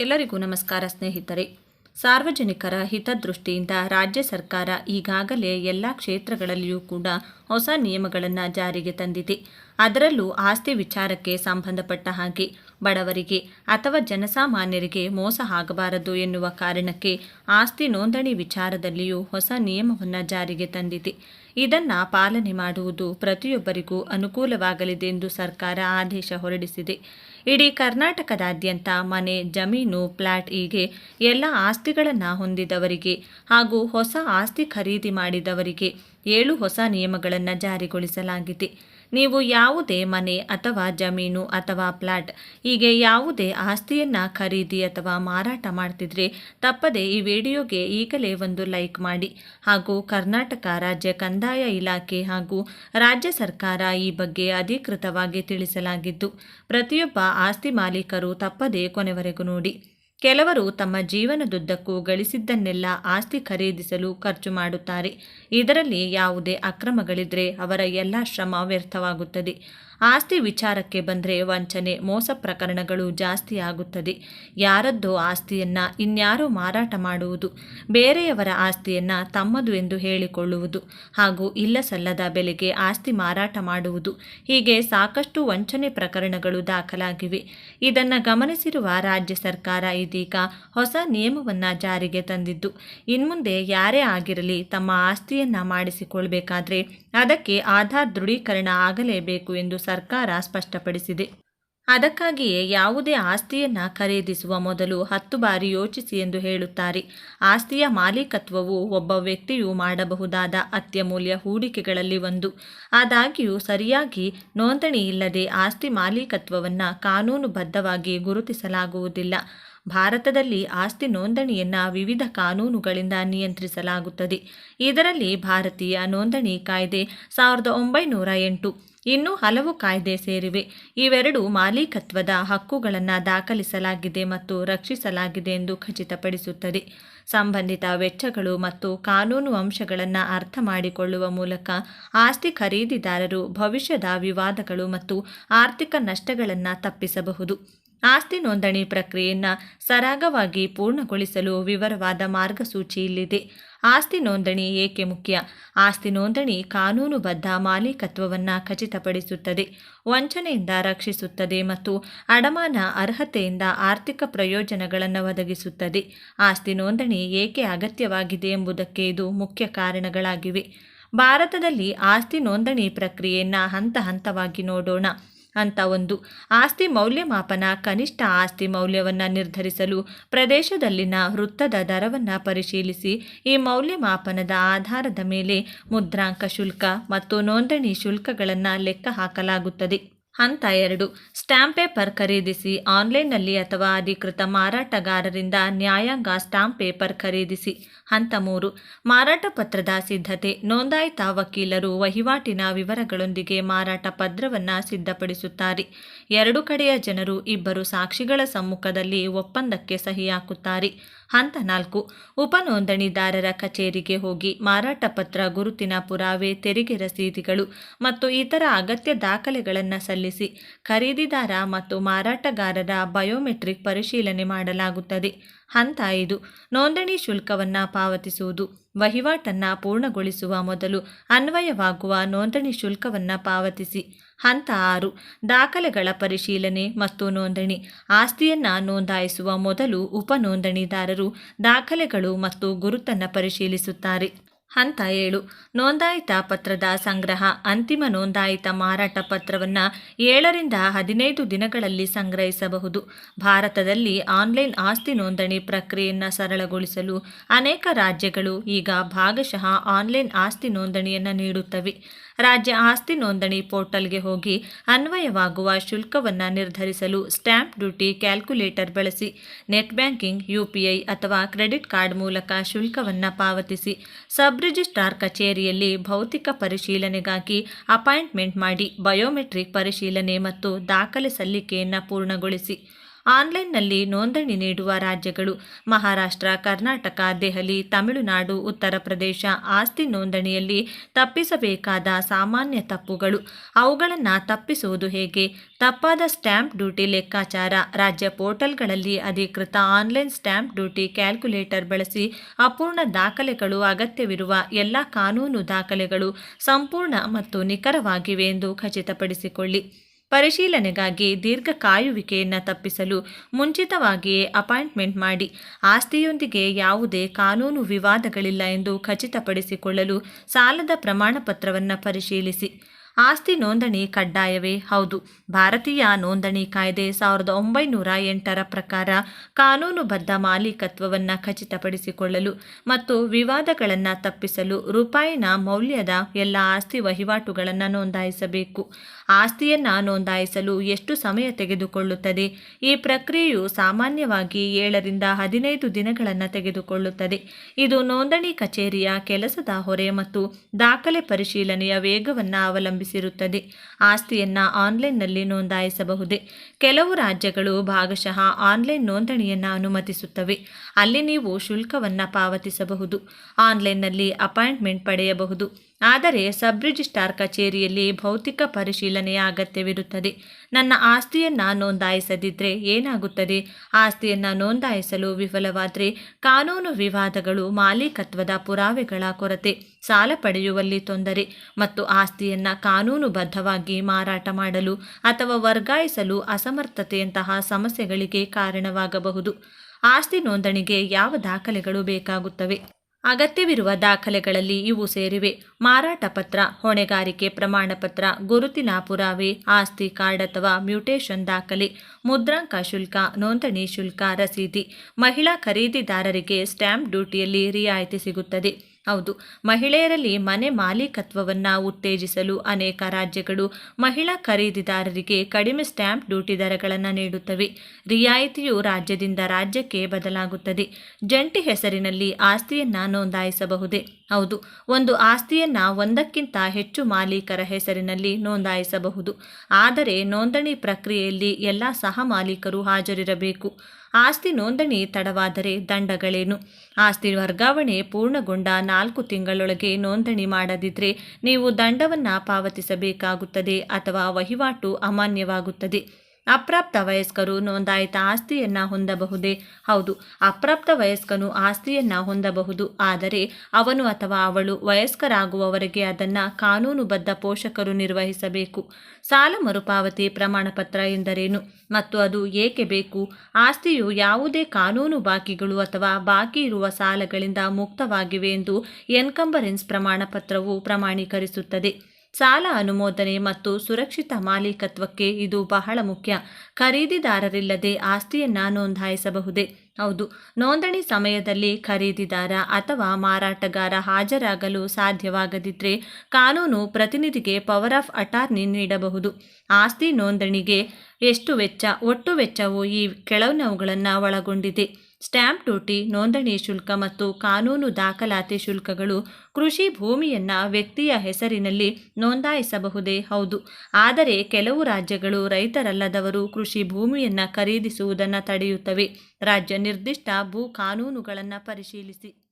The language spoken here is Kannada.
ಎಲ್ಲರಿಗೂ ನಮಸ್ಕಾರ ಸ್ನೇಹಿತರೆ. ಸಾರ್ವಜನಿಕರ ಹಿತದೃಷ್ಟಿಯಿಂದ ರಾಜ್ಯ ಸರ್ಕಾರ ಈಗಾಗಲೇ ಎಲ್ಲ ಕ್ಷೇತ್ರಗಳಲ್ಲಿಯೂ ಕೂಡ ಹೊಸ ನಿಯಮಗಳನ್ನು ಜಾರಿಗೆ ತಂದಿದೆ. ಅದರಲ್ಲೂ ಆಸ್ತಿ ವಿಚಾರಕ್ಕೆ ಸಂಬಂಧಪಟ್ಟ ಹಾಗೆ ಬಡವರಿಗೆ ಅಥವಾ ಜನಸಾಮಾನ್ಯರಿಗೆ ಮೋಸ ಆಗಬಾರದು ಎನ್ನುವ ಕಾರಣಕ್ಕೆ ಆಸ್ತಿ ನೋಂದಣಿ ವಿಚಾರದಲ್ಲಿಯೂ ಹೊಸ ನಿಯಮವನ್ನು ಜಾರಿಗೆ ತಂದಿದೆ. ಇದನ್ನು ಪಾಲನೆ ಮಾಡುವುದು ಪ್ರತಿಯೊಬ್ಬರಿಗೂ ಅನುಕೂಲವಾಗಲಿದೆ ಎಂದು ಸರ್ಕಾರ ಆದೇಶ ಹೊರಡಿಸಿದೆ. ಇಡೀ ಕರ್ನಾಟಕದಾದ್ಯಂತ ಮನೆ, ಜಮೀನು, ಫ್ಲಾಟ್ ಹೀಗೆ ಎಲ್ಲ ಆಸ್ತಿಗಳನ್ನು ಹೊಂದಿದವರಿಗೆ ಹಾಗೂ ಹೊಸ ಆಸ್ತಿ ಖರೀದಿ ಮಾಡಿದವರಿಗೆ ಏಳು ಹೊಸ ನಿಯಮಗಳನ್ನು ಜಾರಿಗೊಳಿಸಲಾಗಿದೆ. ನೀವು ಯಾವುದೇ ಮನೆ ಅಥವಾ ಜಮೀನು ಅಥವಾ ಪ್ಲಾಟ್, ಹೀಗೆ ಯಾವುದೇ ಆಸ್ತಿಯನ್ನು ಖರೀದಿ ಅಥವಾ ಮಾರಾಟ ಮಾಡ್ತಿದ್ರೆ ತಪ್ಪದೆ ಈ ವಿಡಿಯೋಗೆ ಈಗಲೇ ಒಂದು ಲೈಕ್ ಮಾಡಿ. ಹಾಗೂ ಕರ್ನಾಟಕ ರಾಜ್ಯ ಕಂದಾಯ ಇಲಾಖೆ ಹಾಗೂ ರಾಜ್ಯ ಸರ್ಕಾರ ಈ ಬಗ್ಗೆ ಅಧಿಕೃತವಾಗಿ ತಿಳಿಸಲಾಗಿದ್ದು, ಪ್ರತಿಯೊಬ್ಬ ಆಸ್ತಿ ಮಾಲೀಕರು ತಪ್ಪದೆ ಕೊನೆವರೆಗೂ ನೋಡಿ. ಕೆಲವರು ತಮ್ಮ ಜೀವನದುದ್ದಕ್ಕೂ ಗಳಿಸಿದ್ದನ್ನೆಲ್ಲ ಆಸ್ತಿ ಖರೀದಿಸಲು ಖರ್ಚು ಮಾಡುತ್ತಾರೆ. ಇದರಲ್ಲಿ ಯಾವುದೇ ಅಕ್ರಮಗಳಿದ್ರೆ ಅವರ ಎಲ್ಲ ಶ್ರಮ ವ್ಯರ್ಥವಾಗುತ್ತದೆ. ಆಸ್ತಿ ವಿಚಾರಕ್ಕೆ ಬಂದರೆ ವಂಚನೆ, ಮೋಸ ಪ್ರಕರಣಗಳು ಜಾಸ್ತಿ ಆಗುತ್ತದೆ. ಯಾರದ್ದೋ ಆಸ್ತಿಯನ್ನು ಇನ್ಯಾರೋ ಮಾರಾಟ ಮಾಡುವುದು, ಬೇರೆಯವರ ಆಸ್ತಿಯನ್ನು ತಮ್ಮದು ಎಂದು ಹೇಳಿಕೊಳ್ಳುವುದು ಹಾಗೂ ಇಲ್ಲ ಸಲ್ಲದ ಬೆಲೆಗೆ ಆಸ್ತಿ ಮಾರಾಟ ಮಾಡುವುದು. ಹೀಗೆ ಸಾಕಷ್ಟು ವಂಚನೆ ಪ್ರಕರಣಗಳು ದಾಖಲಾಗಿವೆ. ಇದನ್ನು ಗಮನಿಸಿರುವ ರಾಜ್ಯ ಸರ್ಕಾರ ಇದೀಗ ಹೊಸ ನಿಯಮವನ್ನು ಜಾರಿಗೆ ತಂದಿದ್ದು, ಇನ್ಮುಂದೆ ಯಾರೇ ಆಗಿರಲಿ ತಮ್ಮ ಆಸ್ತಿಯನ್ನು ಮಾಡಿಸಿಕೊಳ್ಳಬೇಕಾದರೆ ಅದಕ್ಕೆ ಆಧಾರ್ ದೃಢೀಕರಣ ಆಗಲೇಬೇಕು ಎಂದು ಸರ್ಕಾರ ಸ್ಪಷ್ಟಪಡಿಸಿದೆ. ಅದಕ್ಕಾಗಿಯೇ ಯಾವುದೇ ಆಸ್ತಿಯನ್ನು ಖರೀದಿಸುವ ಮೊದಲು ಹತ್ತು ಬಾರಿ ಯೋಚಿಸಿ ಎಂದು ಹೇಳುತ್ತಾರೆ. ಆಸ್ತಿಯ ಮಾಲೀಕತ್ವವು ಒಬ್ಬ ವ್ಯಕ್ತಿಯು ಮಾಡಬಹುದಾದ ಅತ್ಯಮೂಲ್ಯ ಹೂಡಿಕೆಗಳಲ್ಲಿ ಒಂದು. ಆದಾಗ್ಯೂ ಸರಿಯಾಗಿ ನೋಂದಣಿ ಇಲ್ಲದೆ ಆಸ್ತಿ ಮಾಲೀಕತ್ವವನ್ನು ಕಾನೂನುಬದ್ಧವಾಗಿ ಗುರುತಿಸಲಾಗುವುದಿಲ್ಲ. ಭಾರತದಲ್ಲಿ ಆಸ್ತಿ ನೋಂದಣಿಯನ್ನು ವಿವಿಧ ಕಾನೂನುಗಳಿಂದ ನಿಯಂತ್ರಿಸಲಾಗುತ್ತದೆ. ಇದರಲ್ಲಿ ಭಾರತೀಯ ನೋಂದಣಿ ಕಾಯ್ದೆ ಸಾವಿರದ ಒಂಬೈನೂರ ಎಂಟು, ಇನ್ನೂ ಹಲವು ಕಾಯ್ದೆ ಸೇರಿವೆ. ಇವೆರಡು ಮಾಲೀಕತ್ವದ ಹಕ್ಕುಗಳನ್ನು ದಾಖಲಿಸಲಾಗಿದೆ ಮತ್ತು ರಕ್ಷಿಸಲಾಗಿದೆ ಎಂದು ಖಚಿತಪಡಿಸುತ್ತದೆ. ಸಂಬಂಧಿತ ವೆಚ್ಚಗಳು ಮತ್ತು ಕಾನೂನು ಅಂಶಗಳನ್ನು ಅರ್ಥ ಮಾಡಿಕೊಳ್ಳುವ ಮೂಲಕ ಆಸ್ತಿ ಖರೀದಿದಾರರು ಭವಿಷ್ಯದ ವಿವಾದಗಳು ಮತ್ತು ಆರ್ಥಿಕ ನಷ್ಟಗಳನ್ನು ತಪ್ಪಿಸಬಹುದು. ಆಸ್ತಿ ನೋಂದಣಿ ಪ್ರಕ್ರಿಯೆಯನ್ನು ಸರಾಗವಾಗಿ ಪೂರ್ಣಗೊಳಿಸಲು ವಿವರವಾದ ಮಾರ್ಗಸೂಚಿ ಇಲ್ಲಿದೆ. ಆಸ್ತಿ ನೋಂದಣಿ ಏಕೆ ಮುಖ್ಯ? ಆಸ್ತಿ ನೋಂದಣಿ ಕಾನೂನುಬದ್ಧ ಮಾಲೀಕತ್ವವನ್ನು ಖಚಿತಪಡಿಸುತ್ತದೆ, ವಂಚನೆಯಿಂದ ರಕ್ಷಿಸುತ್ತದೆ ಮತ್ತು ಅಡಮಾನ ಅರ್ಹತೆಯಿಂದ ಆರ್ಥಿಕ ಪ್ರಯೋಜನಗಳನ್ನು ಒದಗಿಸುತ್ತದೆ. ಆಸ್ತಿ ನೋಂದಣಿ ಏಕೆ ಅಗತ್ಯವಾಗಿದೆ ಎಂಬುದಕ್ಕೆ ಇದು ಮುಖ್ಯ ಕಾರಣಗಳಾಗಿವೆ. ಭಾರತದಲ್ಲಿ ಆಸ್ತಿ ನೋಂದಣಿ ಪ್ರಕ್ರಿಯೆಯನ್ನು ಹಂತ ಹಂತವಾಗಿ ನೋಡೋಣ. ಅಂತ ಒಂದು. ಆಸ್ತಿ ಮೌಲ್ಯಮಾಪನ, ಕನಿಷ್ಠ ಆಸ್ತಿ ಮೌಲ್ಯವನ್ನು ನಿರ್ಧರಿಸಲು ಪ್ರದೇಶದಲ್ಲಿನ ವೃತ್ತದ ದರವನ್ನು ಪರಿಶೀಲಿಸಿ ಈ ಮೌಲ್ಯಮಾಪನದ ಆಧಾರದ ಮೇಲೆ ಮುದ್ರಾಂಕ ಶುಲ್ಕ ಮತ್ತು ನೋಂದಣಿ ಶುಲ್ಕಗಳನ್ನು ಲೆಕ್ಕ ಹಾಕಲಾಗುತ್ತದೆ. ಹಂತ ಎರಡು. ಸ್ಟ್ಯಾಂಪ್ ಪೇಪರ್ ಖರೀದಿಸಿ, ಆನ್ಲೈನ್ನಲ್ಲಿ ಅಥವಾ ಅಧಿಕೃತ ಮಾರಾಟಗಾರರಿಂದ ನ್ಯಾಯಾಂಗ ಸ್ಟಾಂಪ್ ಪೇಪರ್ ಖರೀದಿಸಿ. ಹಂತ ಮೂರು. ಮಾರಾಟ ಪತ್ರದ ಸಿದ್ಧತೆ, ನೋಂದಾಯಿತ ವಕೀಲರು ವಹಿವಾಟಿನ ವಿವರಗಳೊಂದಿಗೆ ಮಾರಾಟ ಪತ್ರವನ್ನು ಸಿದ್ಧಪಡಿಸುತ್ತಾರೆ. ಎರಡು ಕಡೆಯ ಜನರು ಇಬ್ಬರು ಸಾಕ್ಷಿಗಳ ಸಮ್ಮುಖದಲ್ಲಿ ಒಪ್ಪಂದಕ್ಕೆ ಸಹಿ ಹಾಕುತ್ತಾರೆ ಹಂತ ನಾಲ್ಕು. ಉಪನೋಂದಣಿದಾರರ ಕಚೇರಿಗೆ ಹೋಗಿ ಮಾರಾಟ ಪತ್ರ, ಗುರುತಿನ ಪುರಾವೆ, ತೆರಿಗೆ ರಸೀದಿಗಳು ಮತ್ತು ಇತರ ಅಗತ್ಯ ದಾಖಲೆಗಳನ್ನು ಸಲ್ಲಿಸಿ ಖರೀದಿದಾರ ಮತ್ತು ಮಾರಾಟಗಾರರ ಬಯೋಮೆಟ್ರಿಕ್ ಪರಿಶೀಲನೆ ಮಾಡಲಾಗುತ್ತದೆ. ಹಂತ ಐದು. ನೋಂದಣಿ ಶುಲ್ಕವನ್ನು ಪಾವತಿಸುವುದು. ವಹಿವಾಟನ್ನು ಪೂರ್ಣಗೊಳಿಸುವ ಮೊದಲು ಅನ್ವಯವಾಗುವ ನೋಂದಣಿ ಶುಲ್ಕವನ್ನು ಪಾವತಿಸಿ. ಹಂತ ಆರು. ದಾಖಲೆಗಳ ಪರಿಶೀಲನೆ ಮತ್ತು ನೋಂದಣಿ. ಆಸ್ತಿಯನ್ನು ನೋಂದಾಯಿಸುವ ಮೊದಲು ಉಪ ನೋಂದಣಿದಾರರು ದಾಖಲೆಗಳು ಮತ್ತು ಗುರುತನ್ನು ಪರಿಶೀಲಿಸುತ್ತಾರೆ. ಹಂತ ಏಳು. ನೋಂದಾಯಿತ ಪತ್ರದ ಸಂಗ್ರಹ. ಅಂತಿಮ ನೋಂದಾಯಿತ ಮಾರಾಟ ಪತ್ರವನ್ನು ಏಳರಿಂದ ಹದಿನೈದು ದಿನಗಳಲ್ಲಿ ಸಂಗ್ರಹಿಸಬಹುದು. ಭಾರತದಲ್ಲಿ ಆನ್ಲೈನ್ ಆಸ್ತಿ ನೋಂದಣಿ ಪ್ರಕ್ರಿಯೆಯನ್ನು ಸರಳಗೊಳಿಸಲು ಅನೇಕ ರಾಜ್ಯಗಳು ಈಗ ಭಾಗಶಃ ಆನ್ಲೈನ್ ಆಸ್ತಿ ನೋಂದಣಿಯನ್ನು ನೀಡುತ್ತವೆ. ರಾಜ್ಯ ಆಸ್ತಿ ನೋಂದಣಿ ಪೋರ್ಟಲ್ಗೆ ಹೋಗಿ ಅನ್ವಯವಾಗುವ ಶುಲ್ಕವನ್ನು ನಿರ್ಧರಿಸಲು ಸ್ಟ್ಯಾಂಪ್ ಡ್ಯೂಟಿ ಕ್ಯಾಲ್ಕುಲೇಟರ್ ಬಳಸಿ ನೆಟ್ ಬ್ಯಾಂಕಿಂಗ್, ಯುಪಿಐ ಅಥವಾ ಕ್ರೆಡಿಟ್ ಕಾರ್ಡ್ ಮೂಲಕ ಶುಲ್ಕವನ್ನು ಪಾವತಿಸಿ ಸಬ್ ರಿಜಿಸ್ಟ್ರಾರ್ ಕಚೇರಿಯಲ್ಲಿ ಭೌತಿಕ ಪರಿಶೀಲನೆಗಾಗಿ ಅಪಾಯಿಂಟ್ಮೆಂಟ್ ಮಾಡಿ ಬಯೋಮೆಟ್ರಿಕ್ ಪರಿಶೀಲನೆ ಮತ್ತು ದಾಖಲೆ ಸಲ್ಲಿಕೆಯನ್ನು ಪೂರ್ಣಗೊಳಿಸಿ. ಆನ್ಲೈನ್ನಲ್ಲಿ ನೋಂದಣಿ ನೀಡುವ ರಾಜ್ಯಗಳು ಮಹಾರಾಷ್ಟ್ರ, ಕರ್ನಾಟಕ, ದೆಹಲಿ, ತಮಿಳುನಾಡು, ಉತ್ತರ ಪ್ರದೇಶ ಆಸ್ತಿ ನೋಂದಣಿಯಲ್ಲಿ ತಪ್ಪಿಸಬೇಕಾದ ಸಾಮಾನ್ಯ ತಪ್ಪುಗಳು. ಅವುಗಳನ್ನು ತಪ್ಪಿಸುವುದು ಹೇಗೆ? ತಪ್ಪಾದ ಸ್ಟ್ಯಾಂಪ್ ಡ್ಯೂಟಿ ಲೆಕ್ಕಾಚಾರ. ರಾಜ್ಯ ಪೋರ್ಟಲ್ಗಳಲ್ಲಿ ಅಧಿಕೃತ ಆನ್ಲೈನ್ ಸ್ಟ್ಯಾಂಪ್ ಡ್ಯೂಟಿ ಕ್ಯಾಲ್ಕುಲೇಟರ್ ಬಳಸಿ ಅಪೂರ್ಣ ದಾಖಲೆಗಳು ಅಗತ್ಯವಿರುವ ಎಲ್ಲ ಕಾನೂನು ದಾಖಲೆಗಳು ಸಂಪೂರ್ಣ ಮತ್ತು ನಿಖರವಾಗಿವೆ ಎಂದು ಖಚಿತಪಡಿಸಿಕೊಳ್ಳಿ. ಪರಿಶೀಲನೆಗಾಗಿ ದೀರ್ಘ ಕಾಯುವಿಕೆಯನ್ನು ತಪ್ಪಿಸಲು ಮುಂಚಿತವಾಗಿಯೇ ಅಪಾಯಿಂಟ್ಮೆಂಟ್ ಮಾಡಿ, ಆಸ್ತಿಯೊಂದಿಗೆ ಯಾವುದೇ ಕಾನೂನು ವಿವಾದಗಳಿಲ್ಲ ಎಂದು ಖಚಿತಪಡಿಸಿಕೊಳ್ಳಲು ಸಾಲದ ಪ್ರಮಾಣಪತ್ರವನ್ನು ಪರಿಶೀಲಿಸಿ. ಆಸ್ತಿ ನೋಂದಣಿ ಕಡ್ಡಾಯವೇ? ಹೌದು. ಭಾರತೀಯ ನೋಂದಣಿ ಕಾಯ್ದೆ ಸಾವಿರದ ಒಂಬೈನೂರ ಎಂಟರ ಪ್ರಕಾರ ಕಾನೂನುಬದ್ಧ ಮಾಲೀಕತ್ವವನ್ನು ಖಚಿತಪಡಿಸಿಕೊಳ್ಳಲು ಮತ್ತು ವಿವಾದಗಳನ್ನು ತಪ್ಪಿಸಲು ರೂಪಾಯಿನ ಮೌಲ್ಯದ ಎಲ್ಲ ಆಸ್ತಿ ವಹಿವಾಟುಗಳನ್ನು ನೋಂದಾಯಿಸಬೇಕು. ಆಸ್ತಿಯನ್ನು ನೋಂದಾಯಿಸಲು ಎಷ್ಟು ಸಮಯ ತೆಗೆದುಕೊಳ್ಳುತ್ತದೆ? ಈ ಪ್ರಕ್ರಿಯೆಯು ಸಾಮಾನ್ಯವಾಗಿ ಏಳರಿಂದ ಹದಿನೈದು ದಿನಗಳನ್ನು ತೆಗೆದುಕೊಳ್ಳುತ್ತದೆ. ಇದು ನೋಂದಣಿ ಕಚೇರಿಯ ಕೆಲಸದ ಹೊರೆ ಮತ್ತು ದಾಖಲೆ ಪರಿಶೀಲನೆಯ ವೇಗವನ್ನು ಅವಲಂಬಿಸಿರುತ್ತದೆ ಆಸ್ತಿಯನ್ನು ಆನ್ಲೈನ್ನಲ್ಲಿ ನೋಂದಾಯಿಸಬಹುದೇ? ಕೆಲವು ರಾಜ್ಯಗಳು ಭಾಗಶಃ ಆನ್ಲೈನ್ ನೋಂದಣಿಯನ್ನು ಅನುಮತಿಸುತ್ತವೆ. ಅಲ್ಲಿ ನೀವು ಶುಲ್ಕವನ್ನು ಪಾವತಿಸಬಹುದು. ಆನ್ಲೈನ್ನಲ್ಲಿ ಅಪಾಯಿಂಟ್ಮೆಂಟ್ ಪಡೆಯಬಹುದು. ಆದರೆ ಸಬ್ ರಿಜಿಸ್ಟ್ರಾರ್ ಕಚೇರಿಯಲ್ಲಿ ಭೌತಿಕ ಪರಿಶೀಲನೆಯ ಅಗತ್ಯವಿರುತ್ತದೆ. ನನ್ನ ಆಸ್ತಿಯನ್ನು ನೋಂದಾಯಿಸದಿದ್ದರೆ ಏನಾಗುತ್ತದೆ? ಆಸ್ತಿಯನ್ನು ನೋಂದಾಯಿಸಲು ವಿಫಲವಾದರೆ ಕಾನೂನು ವಿವಾದಗಳು ಮಾಲೀಕತ್ವದ ಪುರಾವೆಗಳ ಕೊರತೆ. ಸಾಲ ಪಡೆಯುವಲ್ಲಿ ತೊಂದರೆ. ಮತ್ತು ಆಸ್ತಿಯನ್ನು ಕಾನೂನುಬದ್ಧವಾಗಿ ಮಾರಾಟ ಮಾಡಲು ಅಥವಾ ವರ್ಗಾಯಿಸಲು ಅಸಮರ್ಥತೆಯಂತಹ ಸಮಸ್ಯೆಗಳಿಗೆ ಕಾರಣವಾಗಬಹುದು. ಆಸ್ತಿ ನೋಂದಣಿಗೆ ಯಾವ ದಾಖಲೆಗಳು ಬೇಕಾಗುತ್ತವೆ? ಅಗತ್ಯವಿರುವ ದಾಖಲೆಗಳಲ್ಲಿ ಇವು ಸೇರಿವೆ. ಮಾರಾಟ ಪತ್ರ, ಹೊಣೆಗಾರಿಕೆ ಪ್ರಮಾಣಪತ್ರ ಗುರುತಿನ ಪುರಾವೆ, ಆಸ್ತಿ ಕಾರ್ಡ್ ಅಥವಾ ಮ್ಯೂಟೇಷನ್ ದಾಖಲೆ, ಮುದ್ರಾಂಕ ಶುಲ್ಕ, ನೋಂದಣಿ ಶುಲ್ಕ ರಸೀದಿ, ಮಹಿಳಾ ಖರೀದಿದಾರರಿಗೆ ಸ್ಟ್ಯಾಂಪ್ ಡ್ಯೂಟಿಯಲ್ಲಿ ರಿಯಾಯಿತಿ ಸಿಗುತ್ತದೆ. ಹೌದು. ಮಹಿಳೆಯರಲ್ಲಿ ಮನೆ ಮಾಲೀಕತ್ವವನ್ನು ಉತ್ತೇಜಿಸಲು ಅನೇಕ ರಾಜ್ಯಗಳು ಮಹಿಳಾ ಖರೀದಿದಾರರಿಗೆ ಕಡಿಮೆ ಸ್ಟ್ಯಾಂಪ್ ಡ್ಯೂಟಿ ದರಗಳನ್ನು ನೀಡುತ್ತವೆ. ರಿಯಾಯಿತಿಯು ರಾಜ್ಯದಿಂದ ರಾಜ್ಯಕ್ಕೆ ಬದಲಾಗುತ್ತದೆ. ಜಂಟಿ ಹೆಸರಿನಲ್ಲಿ ಆಸ್ತಿಯನ್ನು ನೋಂದಾಯಿಸಬಹುದೇ? ಹೌದು. ಒಂದು ಆಸ್ತಿಯನ್ನು ಒಂದಕ್ಕಿಂತ ಹೆಚ್ಚು ಮಾಲೀಕರ ಹೆಸರಿನಲ್ಲಿ ನೋಂದಾಯಿಸಬಹುದು. ಆದರೆ ನೋಂದಣಿ ಪ್ರಕ್ರಿಯೆಯಲ್ಲಿ ಎಲ್ಲ ಸಹ ಮಾಲೀಕರು ಹಾಜರಿರಬೇಕು. ಆಸ್ತಿ ನೋಂದಣಿ ತಡವಾದರೆ ದಂಡಗಳೇನು? ಆಸ್ತಿ ವರ್ಗಾವಣೆ ಪೂರ್ಣಗೊಂಡ ನಾಲ್ಕು ತಿಂಗಳೊಳಗೆ ನೋಂದಣಿ ಮಾಡದಿದ್ದರೆ ನೀವು ದಂಡವನ್ನು ಪಾವತಿಸಬೇಕಾಗುತ್ತದೆ ಅಥವಾ ವಹಿವಾಟು ಅಮಾನ್ಯವಾಗುತ್ತದೆ. ಅಪ್ರಾಪ್ತ ವಯಸ್ಕರು ನೋಂದಾಯಿತ ಆಸ್ತಿಯನ್ನು ಹೊಂದಬಹುದೇ? ಹೌದು ಅಪ್ರಾಪ್ತ ವಯಸ್ಕನು ಆಸ್ತಿಯನ್ನು ಹೊಂದಬಹುದು. ಆದರೆ ಅವನು ಅಥವಾ ಅವಳು ವಯಸ್ಕರಾಗುವವರೆಗೆ ಅದನ್ನು ಕಾನೂನುಬದ್ಧ ಪೋಷಕರು ನಿರ್ವಹಿಸಬೇಕು. ಸಾಲ ಮರುಪಾವತಿ ಪ್ರಮಾಣಪತ್ರ ಎಂದರೇನು? ಮತ್ತು ಅದು ಏಕೆ ಬೇಕು? ಆಸ್ತಿಯು ಯಾವುದೇ ಕಾನೂನು ಬಾಕಿಗಳು ಅಥವಾ ಬಾಕಿ ಇರುವ ಸಾಲಗಳಿಂದ ಮುಕ್ತವಾಗಿವೆ ಎಂದು ಎನ್ಕಂಬರೆನ್ಸ್ ಪ್ರಮಾಣಪತ್ರವು ಪ್ರಮಾಣೀಕರಿಸುತ್ತದೆ. ಸಾಲ ಅನುಮೋದನೆ ಮತ್ತು ಸುರಕ್ಷಿತ ಮಾಲೀಕತ್ವಕ್ಕೆ ಇದು ಬಹಳ ಮುಖ್ಯ. ಖರೀದಿದಾರರಿಲ್ಲದೆ ಆಸ್ತಿಯನ್ನು ನೋಂದಾಯಿಸಬಹುದೇ? ಹೌದು. ನೋಂದಣಿ ಸಮಯದಲ್ಲಿ ಖರೀದಿದಾರ ಅಥವಾ ಮಾರಾಟಗಾರ ಹಾಜರಾಗಲು ಸಾಧ್ಯವಾಗದಿದ್ದರೆ ಕಾನೂನು ಪ್ರತಿನಿಧಿಗೆ ಪವರ್ ಆಫ್ ಅಟಾರ್ನಿ ನೀಡಬಹುದು. ಆಸ್ತಿ ನೋಂದಣಿಗೆ ಎಷ್ಟು ವೆಚ್ಚ, ಒಟ್ಟು ವೆಚ್ಚವು ಈ ಕೆಳನವುಗಳನ್ನು ಒಳಗೊಂಡಿದೆ. ಸ್ಟ್ಯಾಂಪ್ ಡ್ಯೂಟಿ ನೋಂದಣಿ ಶುಲ್ಕ ಮತ್ತು ಕಾನೂನು ದಾಖಲಾತಿ ಶುಲ್ಕಗಳು ಕೃಷಿ ಭೂಮಿಯನ್ನು ವ್ಯಕ್ತಿಯ ಹೆಸರಿನಲ್ಲಿ ನೋಂದಾಯಿಸಬಹುದೇ? ಹೌದು. ಆದರೆ ಕೆಲವು ರಾಜ್ಯಗಳು ರೈತರಲ್ಲದವರು ಕೃಷಿ ಭೂಮಿಯನ್ನು ಖರೀದಿಸುವುದನ್ನು ತಡೆಯುತ್ತವೆ. ರಾಜ್ಯ ನಿರ್ದಿಷ್ಟ ಭೂ ಕಾನೂನುಗಳನ್ನು ಪರಿಶೀಲಿಸಿ.